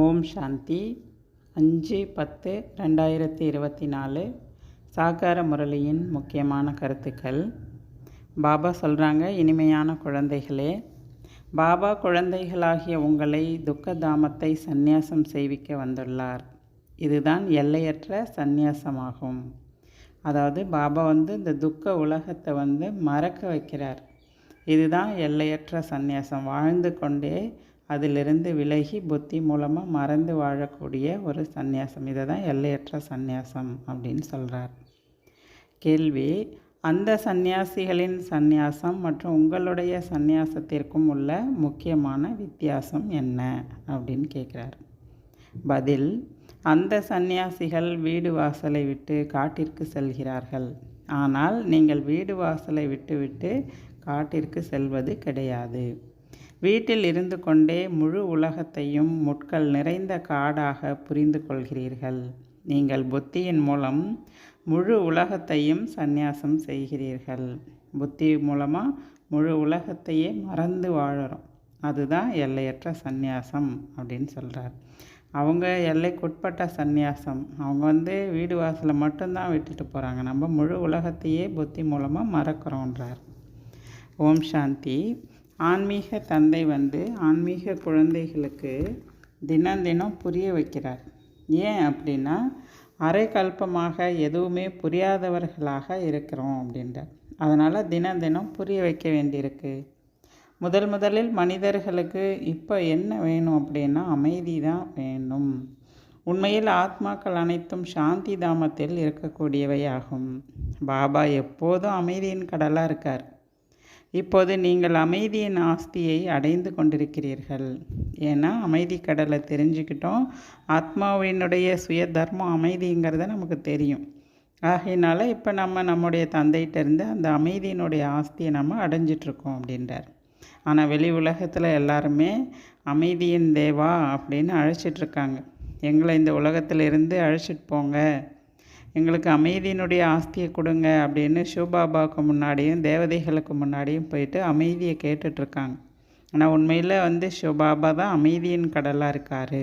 ஓம் சாந்தி. அஞ்சு பத்து ரெண்டாயிரத்தி இருபத்தி நாலு. சாகார முரளியின் முக்கியமான கருத்துக்கள். பாபா சொல்கிறாங்க இனிமையான குழந்தைகளே பாபா குழந்தைகளாகிய உங்களை துக்கதாமத்தை சந்நியாசம் செய்விக்க வந்துள்ளார். இதுதான் எல்லையற்ற சந்நியாசமாகும். அதாவது பாபா வந்து இந்த துக்க உலகத்தை வந்து மறக்க வைக்கிறார். இதுதான் எல்லையற்ற சந்நியாசம். வாழ்ந்து கொண்டே அதிலிருந்து விலகி புத்தி மூலமாக மறந்து வாழக்கூடிய ஒரு சந்நியாசம். இதை தான் எல்லையற்ற சந்நியாசம் அப்படின்னு சொல்கிறார் கேள்வி அந்த சந்நியாசிகளின் சந்நியாசம் மற்றும் உங்களுடைய சந்நியாசத்திற்கும் உள்ள முக்கியமான வித்தியாசம் என்ன அப்படின்னு கேட்குறார். பதில் அந்த சந்நியாசிகள் வீடு வாசலை விட்டு காட்டிற்கு செல்கிறார்கள். ஆனால் நீங்கள் வீடு வாசலை விட்டுவிட்டு காட்டிற்கு செல்வது கிடையாது. வீட்டில் இருந்து கொண்டே முழு உலகத்தையும் முட்கள் நிறைந்த காடாக புரிந்து கொள்கிறீர்கள். நீங்கள் புத்தியின் மூலம் முழு உலகத்தையும் சந்நியாசம் செய்கிறீர்கள். புத்தி மூலமாக முழு உலகத்தையே மறந்து வாழறோம். அதுதான் எல்லையற்ற சந்நியாசம் அப்படின்னு சொல்கிறார் அவங்க எல்லைக்குட்பட்ட சந்நியாசம். அவங்க வந்து வீடு வாசலை மட்டும்தான் விட்டுட்டு போகிறாங்க நம்ம முழு உலகத்தையே புத்தி மூலமாக மறக்கிறோன்றார் ஓம் சாந்தி. ஆன்மீக தந்தை வந்து ஆன்மீக குழந்தைகளுக்கு தினம் தினம் புரிய வைக்கிறார். ஏன் அப்படின்னா அரை கல்பமாக எதுவுமே புரியாதவர்களாக இருக்கிறோம் அப்படின்றார். அதனால் தினம் தினம் புரிய வைக்க வேண்டியிருக்கு. முதல் முதலில் மனிதர்களுக்கு இப்போ என்ன வேணும் அப்படின்னா அமைதி தான் வேணும். உண்மையில் ஆத்மாக்கள் அனைத்தும் சாந்தி தாமத்தில் இருக்கக்கூடியவை ஆகும் பாபா எப்போதும் அமைதியின் கடலாக இருக்கார். இப்போது நீங்கள் அமைதியின் ஆஸ்தியை அடைந்து கொண்டிருக்கிறீர்கள். ஏன்னா அமைதி கடலை தெரிஞ்சுக்கிட்டோம். ஆத்மாவினுடைய சுய தர்மம் அமைதிங்கிறத நமக்கு தெரியும். ஆகையினால இப்போ நம்ம நம்முடைய தந்தைகிட்டேருந்து அந்த அமைதியினுடைய ஆஸ்தியை நம்ம அடைஞ்சிட்ருக்கோம் அப்படின்றார். ஆனால் வெளி உலகத்தில் எல்லாருமே அமைதியின் தேவா அப்படின்னு அழைச்சிட்ருக்காங்க. எங்களை இந்த உலகத்திலிருந்து அழைச்சிட்டு போங்க. எங்களுக்கு அமைதியினுடைய ஆஸ்தியை கொடுங்க அப்படின்னு சிவபாபாவுக்கு முன்னாடியும் தேவதைகளுக்கு முன்னாடியும் போயிட்டு அமைதியை கேட்டுட்ருக்காங்க. ஆனால் உண்மையில் வந்து சிவபாபா தான் அமைதியின் கடலாக இருக்கார்.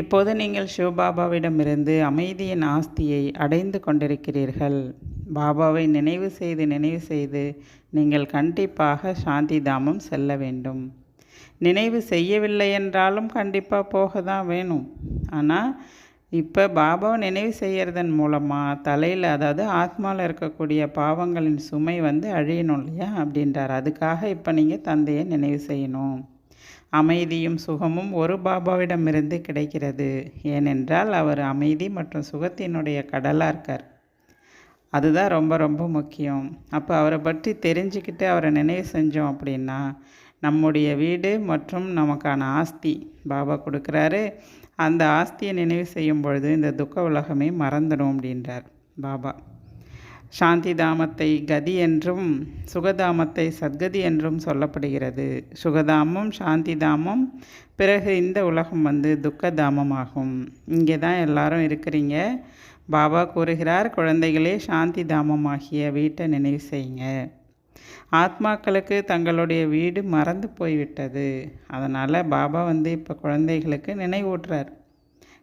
இப்போது நீங்கள் சிவபாபாவிடமிருந்து அமைதியின் ஆஸ்தியை அடைந்து கொண்டிருக்கிறீர்கள். பாபாவை நினைவு செய்து நினைவு செய்து நீங்கள் கண்டிப்பாக சாந்தி தாமம் செல்ல வேண்டும். நினைவு செய்யவில்லை என்றாலும் கண்டிப்பாக போக தான் வேணும். ஆனால் இப்போ பாபாவை நினைவு செய்கிறதன் மூலமாக தலையில் அதாவது ஆத்மாவில் இருக்கக்கூடிய பாவங்களின் சுமை வந்து அழியணும் இல்லையா? அப்படின்றார். அதுக்காக இப்போ நீங்கள் தந்தையை நினைவு செய்யணும். அமைதியும் சுகமும் ஒரு பாபாவிடமிருந்து கிடைக்கிறது. ஏனென்றால் அவர் அமைதி மற்றும் சுகத்தினுடைய கடலாக இருக்கார். அதுதான் ரொம்ப ரொம்ப முக்கியம். அப்போ அவரை பற்றி தெரிஞ்சுக்கிட்டு அவரை நினைவு செஞ்சோம் அப்படின்னா நம்முடைய வீடு மற்றும் நமக்கான ஆஸ்தி பாபா கொடுக்குறாரு. அந்த ஆஸ்தியை நினைவு செய்யும் பொழுது இந்த துக்க உலகமே மறந்துடும் அப்படின்றார் பாபா. சாந்தி தாமத்தை கதி என்றும் சுகதாமத்தை சத்கதி என்றும் சொல்லப்படுகிறது. சுகதாமம் சாந்தி தாமம் பிறகு இந்த உலகம் வந்து துக்கதாமமாகும் இங்கே தான் எல்லாரும் இருக்கிறீங்க. பாபா கூறுகிறார் குழந்தைகளே சாந்தி தாமமாகிய வீட்டை நினைவு செய்யுங்க. ஆத்மாக்களுக்கு தங்களுடைய வீடு மறந்து போய்விட்டது. அதனால் பாபா வந்து இப்போ குழந்தைகளுக்கு நினைவூட்டுறார்.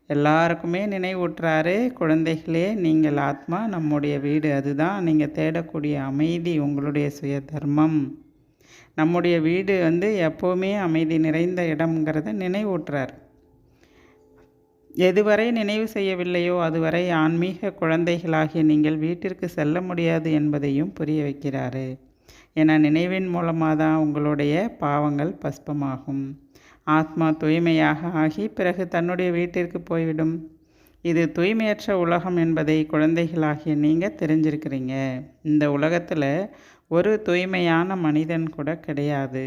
எல்லாருக்குமே நினைவூட்டுறாரு குழந்தைகளே நீங்கள் ஆத்மா நம்முடைய வீடு அதுதான். நீங்கள் தேடக்கூடிய அமைதி உங்களுடைய சுய தர்மம் நம்முடைய வீடு வந்து எப்போவுமே அமைதி நிறைந்த இடம்ங்கிறத நினைவூட்டுறார். எதுவரை நினைவு செய்யவில்லையோ அதுவரை ஆன்மீக குழந்தைகளாகிய நீங்கள் வீட்டிற்கு செல்ல முடியாது என்பதையும் புரிய வைக்கிறாரு. என நினைவின் மூலமாக தான் உங்களுடைய பாவங்கள் பஸ்பமாகும். ஆத்மா தூய்மையாக ஆகி பிறகு தன்னுடைய வீட்டிற்கு போய்விடும். இது தூய்மையற்ற உலகம் என்பதை குழந்தைகளாகிய நீங்கள் தெரிஞ்சிருக்கிறீங்க. இந்த உலகத்தில் ஒரு தூய்மையான மனிதன் கூட கிடையாது.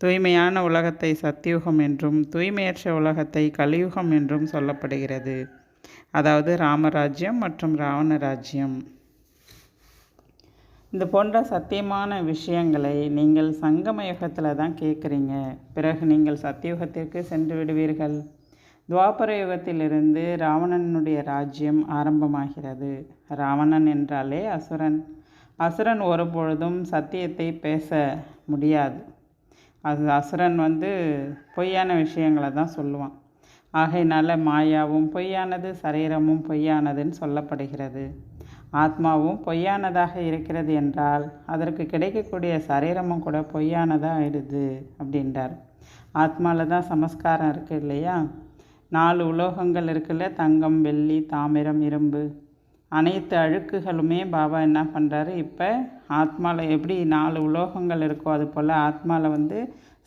தூய்மையான உலகத்தை சத்தியுகம் என்றும் தூய்மையற்ற உலகத்தை கலியுகம் என்றும் சொல்லப்படுகிறது. அதாவது ராமராஜ்யம் மற்றும் ராவண ராஜ்யம் இது போன்ற சத்தியமான விஷயங்களை நீங்கள் சங்கம யுகத்தில் தான் கேட்குறீங்க பிறகு நீங்கள் சத்தியுகத்திற்கு சென்று விடுவீர்கள். துவாபர யுகத்திலிருந்து ராவணனுடைய ராஜ்யம் ஆரம்பமாகிறது. ராவணன் என்றாலே அசுரன். அசுரன் ஒருபொழுதும் சத்தியத்தை பேச முடியாது. அது அசுரன் வந்து பொய்யான விஷயங்களை தான் சொல்லுவான். ஆகையினால மாயாவும் பொய்யானது சரீரமும் பொய்யானதுன்னு சொல்லப்படுகிறது. ஆத்மாவும் பொய்யானதாக இருக்கிறது என்றால் அதற்கு கிடைக்கக்கூடிய சரீரமும் கூட பொய்யானதாக ஆயிடுது அப்படின்றார். ஆத்மாவில் தான் சமஸ்காரம் இருக்குது இல்லையா? நாலு உலோகங்கள் இருக்குல்ல தங்கம் வெள்ளி தாமிரம் இரும்பு. அனைத்து அழுக்குகளுமே பாபா என்ன பண்ணுறாரு இப்போ ஆத்மாவில் எப்படி நாலு உலோகங்கள் இருக்கோ அது போல் ஆத்மாவில் வந்து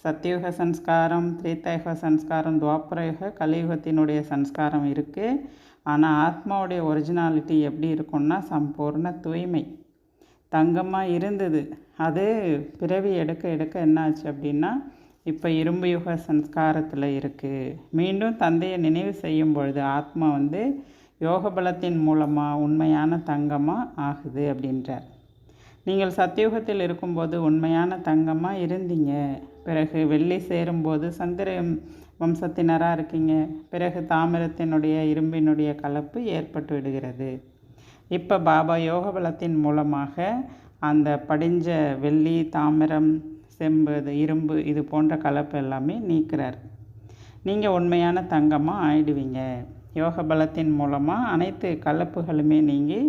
சத்தியுக சன்ஸ்காரம் திரேத்தாயுக சன்ஸ்காரம் துவாபரயுக கலியுகத்தினுடைய சன்ஸ்காரம் இருக்குது ஆனால் ஆத்மாவுடைய ஒரிஜினாலிட்டி எப்படி இருக்கும்னா சம்பூர்ண தூய்மை. தங்கமாக இருந்தது. அது பிறவி எடுக்க எடுக்க என்னாச்சு அப்படின்னா இப்போ இரும்பு யுக சன்ஸ்காரத்தில் இருக்குது மீண்டும் தந்தையை நினைவு செய்யும் பொழுது ஆத்மா வந்து யோக பலத்தின் மூலமாக உண்மையான தங்கமாக ஆகுது அப்படின்றார். நீங்கள் சத்தியுகத்தில் இருக்கும்போது உண்மையான தங்கமாக இருந்தீங்க. பிறகு வெள்ளி சேரும்போது சந்திர வம்சத்தினராக இருக்கீங்க. பிறகு தாமிரத்தினுடைய இரும்பினுடைய கலப்பு ஏற்பட்டு விடுகிறது. இப்போ பாபா யோக பலத்தின் மூலமாக அந்த படிஞ்ச வெள்ளி தாமிரம் செம்பு இது இரும்பு இது போன்ற கலப்பு எல்லாமே நீக்கிறார். நீங்கள் உண்மையான தங்கமாக ஆயிடுவீங்க. யோக பலத்தின் மூலமாக அனைத்து கலப்புகளுமே நீங்கி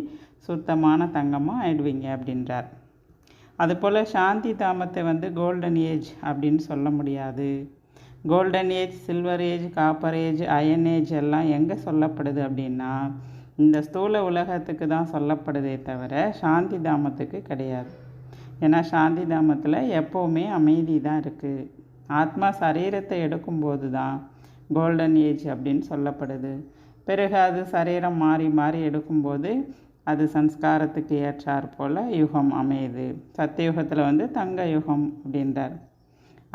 சுத்தமான தங்கமாக ஆயிடுவீங்க அப்படின்றார். அதுபோல் சாந்தி தாமத்தை வந்து கோல்டன் ஏஜ் அப்படின்னு சொல்ல முடியாது. Golden age silver age copper age iron age எல்லாம் எங்கே சொல்லப்படுது அப்படின்னா இந்த ஸ்தூல உலகத்துக்கு தான் சொல்லப்படுதே தவிர சாந்தி தாமத்துக்கு கிடையாது. ஏன்னா சாந்தி தாமத்தில் எப்போவுமே அமைதி தான் இருக்குது ஆத்மா சரீரத்தை எடுக்கும்போது தான் கோல்டன் ஏஜ் அப்படின்னு சொல்லப்படுது. பிறகு அது சரீரம் மாறி மாறி எடுக்கும்போது அது சன்ஸ்காரத்துக்கு ஏற்றாற் போல் யுகம் அமையுது. சத்தியுகத்தில் வந்து தங்க யுகம் அப்படின்றார்.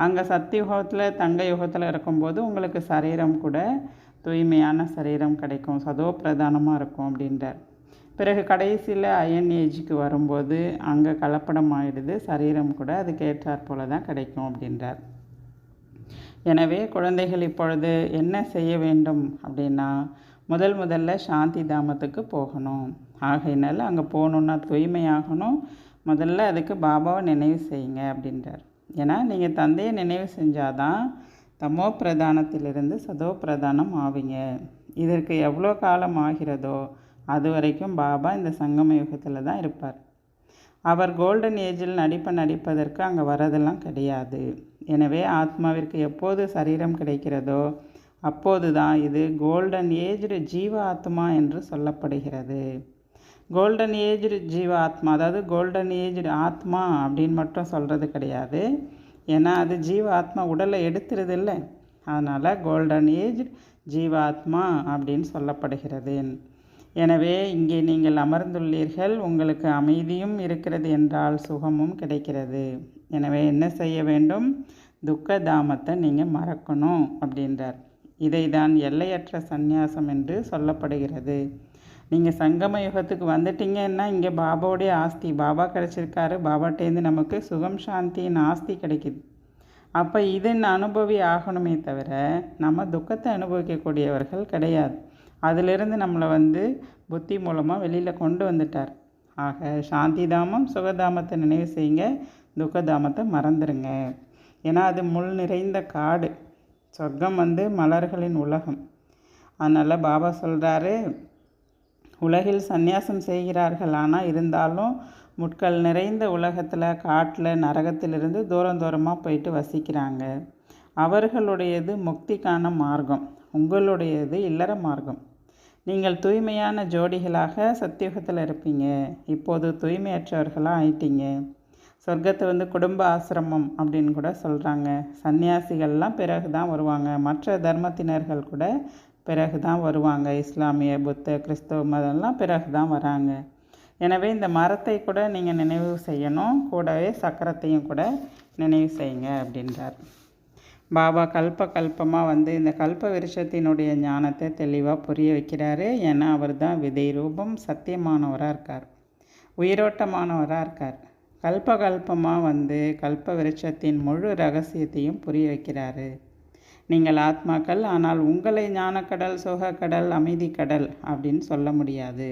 அங்கே சத்தியுகத்தில் தங்க யுகத்தில் இருக்கும்போது உங்களுக்கு சரீரம் கூட தூய்மையான சரீரம் கிடைக்கும். சதோ பிரதானமாக இருக்கும் அப்படின்றார். பிறகு கடைசியில் அயன் ஏஜுக்கு வரும்போது அங்கே கலப்படம் ஆயிடுது. சரீரம் கூட அதுக்கேற்றாற் போல தான் கிடைக்கும் அப்படின்றார். எனவே குழந்தைகள் இப்பொழுது என்ன செய்ய வேண்டும் அப்படின்னா முதல் முதல்ல சாந்தி தாமத்துக்கு போகணும். ஆகையினால அங்கே போகணுன்னா தூய்மையாகணும். முதல்ல அதுக்கு பாபாவை நினைவு செய்யுங்க அப்படின்றார். ஏன்னா நீங்கள் தந்தையை நினைவு செஞ்சாதான் தமோ பிரதானத்திலிருந்து சதோ பிரதானம் ஆவீங்க. இதற்கு எவ்வளோ காலம் ஆகிறதோ அது வரைக்கும் பாபா இந்த சங்கம யுகத்தில் தான் இருப்பார். அவர் கோல்டன் ஏஜில் நடிப்பை நடிப்பதற்கு அங்கே வரதெல்லாம் கிடையாது. எனவே ஆத்மாவிற்கு எப்போது சரீரம் கிடைக்கிறதோ அப்போது தான் இது கோல்டன் ஏஜ்டு ஜீவ ஆத்மா என்று சொல்லப்படுகிறது. கோல்டன் ஏஜ்டு ஜீவ ஆத்மா அதாவது கோல்டன் ஏஜ்டு ஆத்மா அப்படின்னு மட்டும் சொல்கிறது கிடையாது. ஏன்னா அது ஜீவ ஆத்மா உடலை எடுத்துறது இல்லை. அதனால் கோல்டன் ஏஜ் ஜீவாத்மா அப்படின்னு சொல்லப்படுகிறது. எனவே இங்கே நீங்கள் அமர்ந்துள்ளீர்கள். உங்களுக்கு அமைதியும் இருக்கிறது என்றால் சுகமும் கிடைக்கிறது. எனவே என்ன செய்ய வேண்டும்? துக்க தாமத்தை நீங்கள் மறக்கணும் அப்படின்றார். இதை தான் எல்லையற்ற சந்நியாசம் என்று சொல்லப்படுகிறது. நீங்கள் சங்கம யுகத்துக்கு வந்துட்டீங்கன்னா இங்கே பாபாவுடைய ஆஸ்தி. பாபா கிடச்சிருக்காரு. பாபாட்டேருந்து நமக்கு சுகம் சாந்தியின் ஆஸ்தி கிடைக்குது. அப்போ இதன் அனுபவி ஆகணுமே தவிர நம்ம துக்கத்தை அனுபவிக்கக்கூடியவர்கள் கிடையாது. அதிலிருந்து நம்மளை வந்து புத்தி மூலமாக வெளியில் கொண்டு வந்துட்டார். ஆக சாந்தி தாமம் சுகதாமத்தை நினைவு செய்யுங்க. துக்கதாமத்தை மறந்துடுங்க ஏன்னா அது முள் நிறைந்த காடு. சொர்க்கம் வந்து மலர்களின் உலகம். அதனால் பாபா சொல்கிறாரு உலகில் சந்நியாசம் செய்கிறார்கள். ஆனால் இருந்தாலும் முட்கள் நிறைந்த உலகத்தில் காட்டில் நரகத்திலிருந்து தூரம் தூரமாக போயிட்டு வசிக்கிறாங்க. அவர்களுடையது முக்திக்கான மார்க்கம் உங்களுடையது இல்லற மார்க்கம். நீங்கள் தூய்மையான ஜோடிகளாக சத்தியுகத்தில் இருப்பீங்க. இப்போது தூய்மையற்றவர்களாக ஆயிட்டீங்க. சொர்க்கத்தை வந்து குடும்ப ஆசிரமம் அப்படின்னு கூட சொல்கிறாங்க சன்னியாசிகள்லாம் பிறகு தான் வருவாங்க. மற்ற தர்மத்தினர்கள் கூட பிறகு தான் வருவாங்க. இஸ்லாமிய புத்த கிறிஸ்தவ மதம்லாம் பிறகு தான் வராங்க. எனவே இந்த மரத்தை கூட நீங்கள் நினைவு செய்யணும். கூடவே சக்கரத்தையும் கூட நினைவு செய்யுங்க அப்படின்றார். பாபா கல்ப கல்பமாக வந்து இந்த கல்ப விருஷத்தினுடைய ஞானத்தை தெளிவாக புரிய வைக்கிறாரு. ஏன்னா அவர் தான் விதை ரூபம் சத்தியமானவராக இருக்கார். உயிரோட்டமானவராக இருக்கார். கல்ப கல்பமாக வந்து கல்ப விருட்சத்தின் முழு ரகசியத்தையும் புரிய வைக்கிறாரு. நீங்கள் ஆத்மாக்கள் ஆனால் உங்களை ஞானக்கடல் சுகக்கடல் அமைதிக்கடல் அப்படின்னு சொல்ல முடியாது.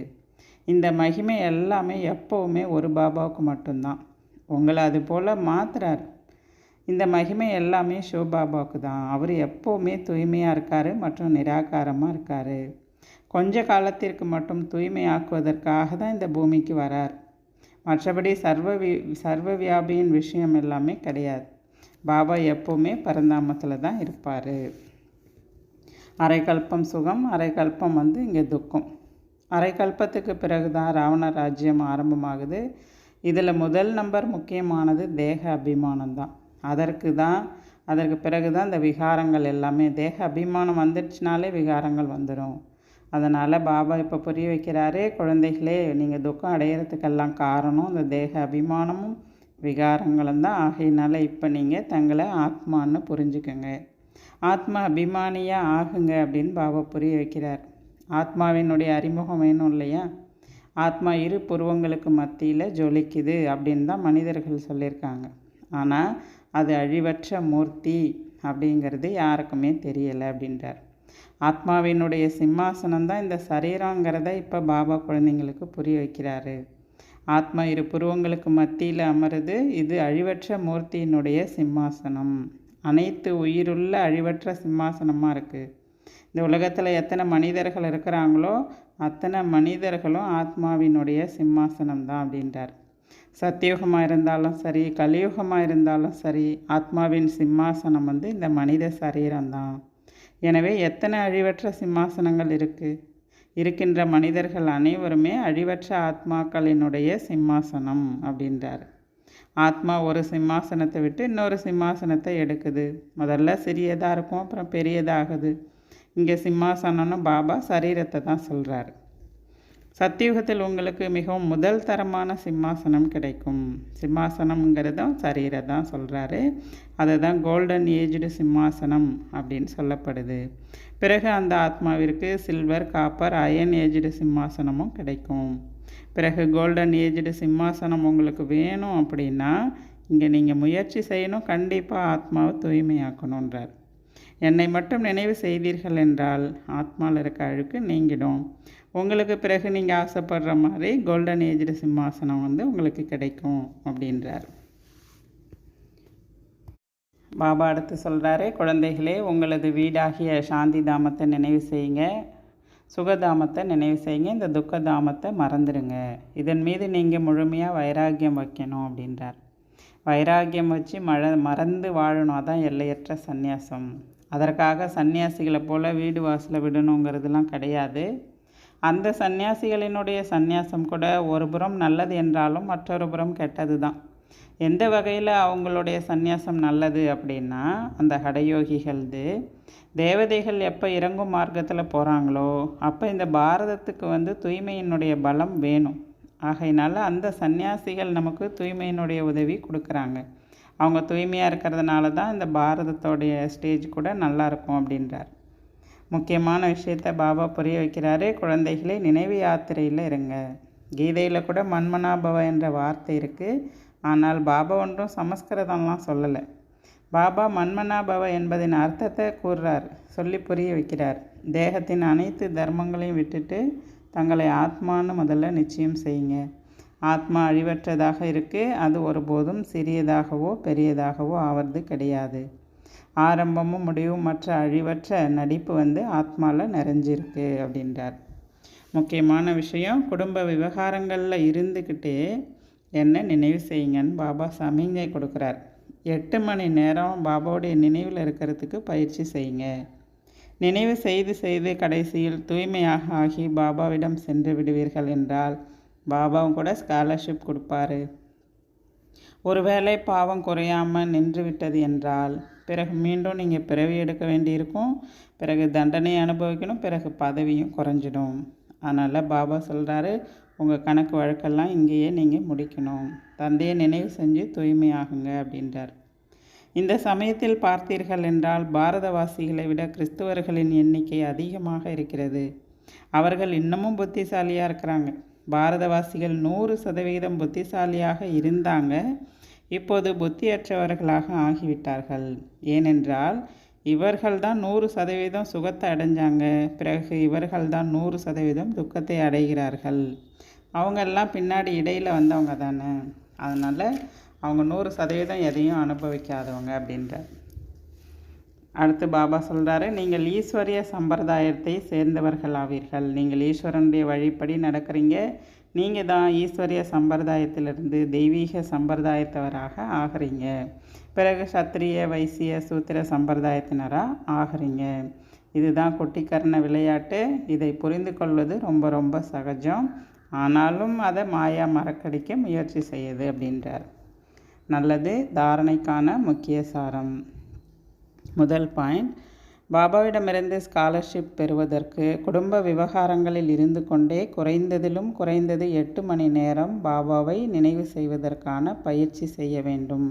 இந்த மகிமை எல்லாமே எப்போவுமே ஒரு பாபாவுக்கு மட்டும்தான். உங்களை அது போல் மாத்துறார். இந்த மகிமை எல்லாமே சிவபாபாவுக்கு தான். அவர் எப்போவுமே தூய்மையாக இருக்கார் மற்றும் நிராகாரமாக இருக்கார். கொஞ்ச காலத்திற்கு மட்டும் தூய்மையாக்குவதற்காக தான் இந்த பூமிக்கு வரார். மற்றபடி சர்வ வி சர்வ வியாபியின் விஷயம் எல்லாமே கிடையாது. பாபா எப்போவுமே பரந்தாமத்தில் தான் இருப்பார். அரைக்கல்பம் சுகம் அரைக்கல்பம் வந்து இங்கே துக்கம். அரைக்கல்பத்துக்கு பிறகு தான் ராவண ராஜ்யம் ஆரம்பமாகுது. இதில் முதல் நம்பர் முக்கியமானது தேக அபிமானம் தான். அதற்கு தான் அதற்கு பிறகு தான் இந்த விகாரங்கள் எல்லாமே தேக அபிமானம் வந்துடுச்சுனாலே விகாரங்கள் வந்துடும் அதனால் பாபா இப்போ புரிய வைக்கிறாரே குழந்தைகளே நீங்கள் துக்கம் அடையிறதுக்கெல்லாம் காரணம் இந்த தேக அபிமானமும் விகாரங்களும் தான் ஆகையினால இப்போ நீங்கள் தங்களை ஆத்மான்னு புரிஞ்சுக்கோங்க. ஆத்மா அபிமானியாக ஆகுங்க அப்படின்னு பாபா புரிய வைக்கிறார். ஆத்மாவினுடைய அறிமுகம் வேணும் இல்லையா? ஆத்மா இரு புருவங்களுக்கு மத்தியில் ஜொலிக்குது அப்படின்னு தான் மனிதர்கள் சொல்லியிருக்காங்க. ஆனால் அது அழிவற்ற மூர்த்தி அப்படிங்கிறது யாருக்குமே தெரியலை அப்படின்றார். ஆத்மாவினுடைய சிம்மாசனம் தான் இந்த சரீரங்கிறத இப்போ பாபா குழந்தைங்களுக்கு புரிய வைக்கிறாரு. ஆத்மா இரு புருவங்களுக்கு மத்தியில் அமருது. இது அழிவற்ற மூர்த்தியினுடைய சிம்மாசனம். அனைத்து உயிருள்ள அழிவற்ற சிம்மாசனமாக இருக்குது இந்த உலகத்தில் எத்தனை மனிதர்கள் இருக்கிறாங்களோ அத்தனை மனிதர்களும் ஆத்மாவினுடைய சிம்மாசனம் தான் அப்படின்றார். சத்தியுகமாக இருந்தாலும் சரி கலியுகமாக இருந்தாலும் சரி ஆத்மாவின் சிம்மாசனம் வந்து இந்த மனித சரீரம்தான் எனவே எத்தனை அழிவற்ற சிம்மாசனங்கள் இருக்குது இருக்கின்ற மனிதர்கள் அனைவருமே அழிவற்ற ஆத்மாக்களினுடைய சிம்மாசனம் அப்படின்றார். ஆத்மா ஒரு சிம்மாசனத்தை விட்டு இன்னொரு சிம்மாசனத்தை எடுக்குது. முதல்ல சிறியதாக இருக்கும் அப்புறம் பெரியதாகுது. இங்கே சிம்மாசனம்னு பாபா சரீரத்தை தான் சொல்கிறாரு சத்தியுகத்தில் உங்களுக்கு மிகவும் முதல் தரமான சிம்மாசனம் கிடைக்கும். சிம்மாசனம்ங்கிறதும் சரீரை தான் சொல்கிறாரு அதை தான் கோல்டன் ஏஜ்டு சிம்மாசனம் அப்படின்னு சொல்லப்படுது. பிறகு அந்த ஆத்மாவிற்கு சில்வர் காப்பர் அயன் ஏஜ்டு சிம்மாசனமும் கிடைக்கும். பிறகு கோல்டன் ஏஜ்டு சிம்மாசனம் உங்களுக்கு வேணும் அப்படின்னா இங்கே நீங்கள் முயற்சி செய்யணும். கண்டிப்பாக ஆத்மாவை தூய்மையாக்கணுன்றார் என்னை மட்டும் நினைவு செய்தீர்கள் என்றால் ஆத்மாவில் இருக்க அழுக்கு நீங்கிடும். உங்களுக்கு பிறகு நீங்கள் ஆசைப்படுற மாதிரி கோல்டன் ஏஜ்டு சிம்மாசனம் வந்து உங்களுக்கு கிடைக்கும் அப்படின்றார். பாபா அடுத்து சொல்கிறாரு குழந்தைகளே உங்களது வீடாகிய சாந்தி தாமத்தை நினைவு செய்யுங்க. சுகதாமத்தை நினைவு செய்யுங்க. இந்த துக்கதாமத்தை மறந்துடுங்க இதன் மீது நீங்கள் முழுமையாக வைராக்கியம் வைக்கணும் அப்படின்றார். வைராக்கியம் வச்சு மழ மறந்து வாழணும். அதான் எல்லையற்ற சந்நியாசம். அதற்காக சன்னியாசிகளை போல் வீடு வாசலை விடணுங்கிறதுலாம் கிடையாது. அந்த சந்நியாசிகளினுடைய சந்நியாசம் கூட ஒரு புறம் நல்லது என்றாலும் மற்றொரு புறம் கெட்டது தான் எந்த வகையில் அவங்களுடைய சந்நியாசம் நல்லது அப்படின்னா அந்த ஹடயோகிகள்து தேவதைகள் எப்போ இறங்கும் மார்க்கத்தில் போகிறாங்களோ அப்போ இந்த பாரதத்துக்கு வந்து தூய்மையினுடைய பலம் வேணும். ஆகையினால அந்த சந்நியாசிகள் நமக்கு தூய்மையினுடைய உதவி கொடுக்குறாங்க. அவங்க தூய்மையாக இருக்கிறதுனால தான் இந்த பாரதத்தோடைய ஸ்டேஜ் கூட நல்லா இருக்கும் அப்படின்றார். முக்கியமான விஷயத்த பாபா புரிய வைக்கிறாரு. குழந்தைகளே நினைவு யாத்திரையில் இருங்க. கீதையில் கூட மன்மனாபவ என்ற வார்த்தை இருக்குது ஆனால் பாபா ஒன்றும் சமஸ்கிருதம்லாம் சொல்லலை. பாபா மன்மனாபவ என்பதின் அர்த்தத்தை கூறுறார். சொல்லி புரிய வைக்கிறார். தேகத்தின் அனைத்து தர்மங்களையும் விட்டுட்டு தங்களை ஆத்மான்னு முதல்ல நிச்சயம் செய்யுங்க. ஆத்மா அழிவற்றதாக இருக்குது அது ஒருபோதும் சிறியதாகவோ பெரியதாகவோ ஆவது கிடையாது. ஆரம்பமும் முடிவும் மற்ற அழிவற்ற நடிப்பு வந்து ஆத்மாவில் நிறைஞ்சிருக்கு அப்படின்றார். முக்கியமான விஷயம் குடும்ப விவகாரங்களில் இருந்துக்கிட்டே என்ன நினைவு செய்யுங்கன்னு பாபா சமிங்கை கொடுக்குறார். எட்டு மணி நேரம் பாபாவுடைய நினைவில் இருக்கிறதுக்கு பயிற்சி செய்யுங்க. நினைவு செய்து செய்து கடைசியில் தூய்மையாக ஆகி பாபாவிடம் சென்று விடுவீர்கள் என்றால் பாபாவும் கூட ஸ்காலர்ஷிப் கொடுப்பாரு. ஒருவேளை பாவம் குறையாமல் நின்று விட்டது என்றால் பிறகு மீண்டும் நீங்கள் பிறவி எடுக்க வேண்டியிருக்கும். பிறகு தண்டனை அனுபவிக்கணும் பிறகு பதவியும் குறைஞ்சிடும். அதனால் பாபா சொல்கிறாரு உங்கள் கணக்கு வழக்கெல்லாம் இங்கேயே நீங்கள் முடிக்கணும். தந்தையை நினைவு செஞ்சு தூய்மையாகுங்க அப்படின்றார். இந்த சமயத்தில் பார்த்தீர்கள் என்றால் பாரதவாசிகளை விட கிறிஸ்துவர்களின் எண்ணிக்கை அதிகமாக இருக்கிறது. அவர்கள் இன்னமும் புத்திசாலியாக இருக்கிறாங்க. பாரதவாசிகள் நூறு சதவிகிதம் புத்திசாலியாக இருந்தாங்க. இப்போது புத்தியற்றவர்களாக ஆகிவிட்டார்கள். ஏனென்றால் இவர்கள் தான் நூறு சதவீதம் சுகத்தை அடைஞ்சாங்க. பிறகு இவர்கள் தான் நூறு சதவீதம் துக்கத்தை அடைகிறார்கள். அவங்கெல்லாம் பின்னாடி இடையில் வந்தவங்க தானே. அதனால் அவங்க நூறு சதவீதம் எதையும் அனுபவிக்காதவங்க அப்படின்றார் அடுத்து பாபா சொல்கிறாரு நீங்கள் ஈஸ்வரிய சம்பிரதாயத்தை சேர்ந்தவர்கள் ஆவீர்கள் நீங்கள் ஈஸ்வரனுடைய வழிப்படி நடக்கிறீங்க. நீங்கள் தான் ஈஸ்வரிய சம்பிரதாயத்திலிருந்து தெய்வீக சம்பிரதாயத்தவராக ஆகிறீங்க. பிறகு சத்திரிய வைசிய சூத்திர சம்பிரதாயத்தினராக ஆகிறீங்க. இதுதான் குட்டிக்கரண விளையாட்டு. இதை புரிந்து கொள்வது ரொம்ப ரொம்ப சகஜம். ஆனாலும் அதை மாயா மறக்கடிக்க முயற்சி செய்யுது அப்படின்றார். நல்லது தாரணைக்கான முக்கிய சாரம். முதல் பாயிண்ட் பாபாவிடமிருந்து ஸ்காலர்ஷிப் பெறுவதற்கு குடும்ப விவகாரங்களில் இருந்து கொண்டே குறைந்ததிலும் குறைந்தது எட்டு மணி நேரம் பாபாவை நினைவு செய்வதற்கான பயிற்சி செய்ய வேண்டும்.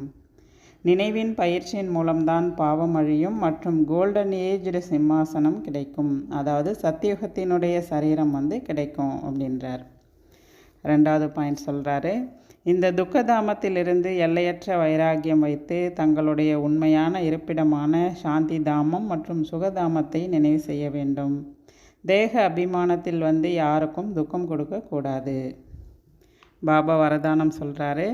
நினைவின் பயிற்சியின் மூலம்தான் பாவம் அழியும் மற்றும் கோல்டன் ஏஜ்டு சிம்மாசனம் கிடைக்கும். அதாவது சத்தியுகத்தினுடைய சரீரம் வந்து கிடைக்கும் அப்படின்றார். ரெண்டாவது பாயிண்ட் சொல்கிறாரு இந்த துக்கதாமத்திலிருந்து எல்லையற்ற வைராகியம் வைத்து தங்களுடைய உண்மையான இருப்பிடமான சாந்தி தாமம் மற்றும் சுகதாமத்தை நினைவு செய்ய வேண்டும். தேக அபிமானத்தில் வந்து யாருக்கும் துக்கம் கொடுக்கக்கூடாது பாபா வரதானம் சொல்கிறாரு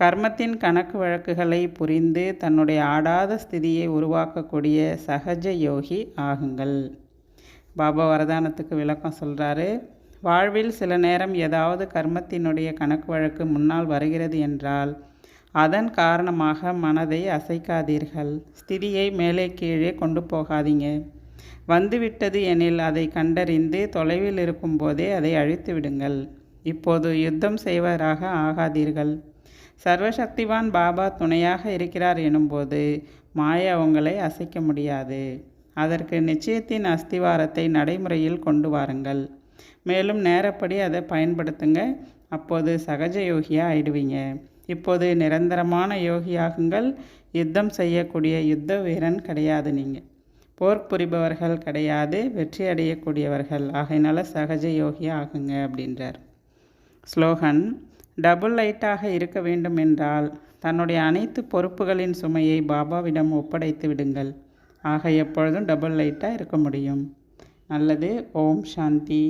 கர்மத்தின் கணக்கு வழக்குகளை புரிந்து தன்னுடைய ஆடாத ஸ்திதியை உருவாக்கக்கூடிய சகஜ யோகி ஆகுங்கள். பாபா வரதானத்துக்கு விளக்கம் சொல்கிறாரு வாழ்வில் சில நேரம் ஏதாவது கர்மத்தினுடைய கணக்கு வழக்கு முன்னால் வருகிறது என்றால் அதன் காரணமாக மனதை அசைக்காதீர்கள். ஸ்திதியை மேலே கீழே கொண்டு போகாதீங்க. வந்துவிட்டது எனில் அதை கண்டறிந்து தொலைவில் இருக்கும்போதே அதை அழித்து விடுங்கள். இப்போது யுத்தம் செய்வராக ஆகாதீர்கள். சர்வசக்திவான் பாபா துணையாக இருக்கிறார் எனும்போது மாயா உங்களை அசைக்க முடியாது. அதற்கு நிச்சயத்தின் அஸ்திவாரத்தை நடைமுறையில் கொண்டு வாருங்கள். மேலும் நேரப்படி அதை பயன்படுத்துங்க. அப்போது சகஜ யோகியாக ஆயிடுவீங்க. இப்போது நிரந்தரமான யோகியாகுங்கள். யுத்தம் செய்யக்கூடிய யுத்த வீரன் கிடையாது நீங்கள் போர் புரிபவர்கள் கிடையாது. வெற்றி அடையக்கூடியவர்கள். ஆகையினால சகஜ யோகியாக ஆகுங்க அப்படின்றார். ஸ்லோகன் டபுள் லைட்டாக இருக்க வேண்டும் என்றால் தன்னுடைய அனைத்து பொறுப்புகளின் சுமையை பாபாவிடம் ஒப்படைத்து விடுங்கள். ஆக எப்பொழுதும் டபுள் லைட்டாக இருக்க முடியும். நல்லது. ஓம் சாந்தி.